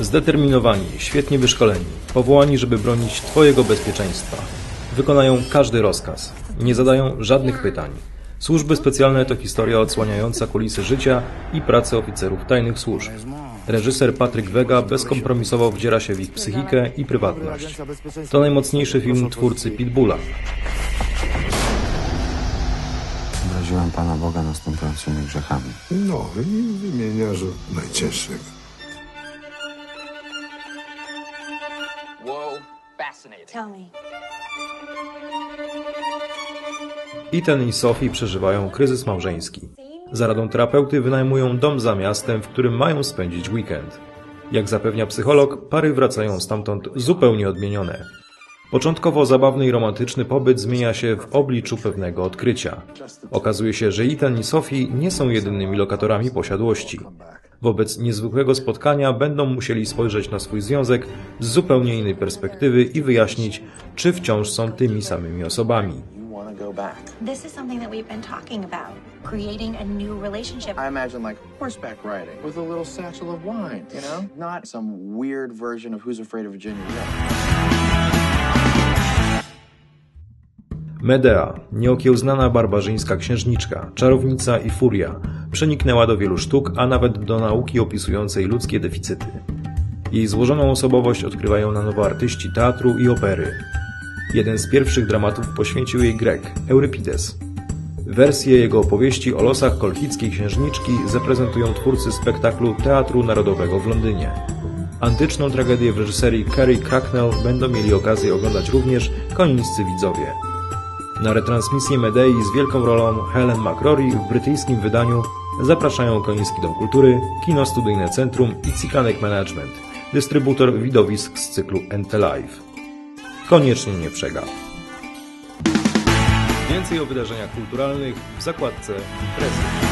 Zdeterminowani, świetnie wyszkoleni, powołani, żeby bronić Twojego bezpieczeństwa. Wykonają każdy rozkaz. Nie zadają żadnych pytań. Służby specjalne to historia odsłaniająca kulisy życia i pracy oficerów tajnych służb. Reżyser Patryk Wega bezkompromisowo wdziera się w ich psychikę i prywatność. To najmocniejszy film twórcy Pitbulla. Obraziłem Pana Boga następującymi grzechami. No i wymieniasz najcięższego. Whoa, fascinating. Tell me. Ethan i Sophie przeżywają kryzys małżeński. Za radą terapeuty wynajmują dom za miastem, w którym mają spędzić weekend. Jak zapewnia psycholog, pary wracają stamtąd zupełnie odmienione. Początkowo zabawny i romantyczny pobyt zmienia się w obliczu pewnego odkrycia. Okazuje się, że Ethan i Sophie nie są jedynymi lokatorami posiadłości. Wobec niezwykłego spotkania będą musieli spojrzeć na swój związek z zupełnie innej perspektywy i wyjaśnić, czy wciąż są tymi samymi osobami. You want to go back? This is something that we've been talking about. Creating a new relationship. I imagine like horseback riding with a little satchel of wine, you know? Not some weird version of Who's Afraid of Virginia Woolf. Medea, nieokiełznana barbarzyńska księżniczka, czarownica i furia, przeniknęła do wielu sztuk, a nawet do nauki opisującej ludzkie deficyty. Jej złożoną osobowość odkrywają na nowo artyści teatru i opery. Jeden z pierwszych dramatów poświęcił jej Grek, Eurypides. Wersję jego opowieści o losach kolchickiej księżniczki zaprezentują twórcy spektaklu Teatru Narodowego w Londynie. Antyczną tragedię w reżyserii Carrie Cracknell będą mieli okazję oglądać również konińscy widzowie. Na retransmisję Medei z wielką rolą Helen McCrory w brytyjskim wydaniu zapraszają Koniński Dom Kultury, Kino Studyjne Centrum i Cikanek Management, dystrybutor widowisk z cyklu NT Live. Koniecznie nie przegap. Więcej o wydarzeniach kulturalnych w zakładce Imprezy.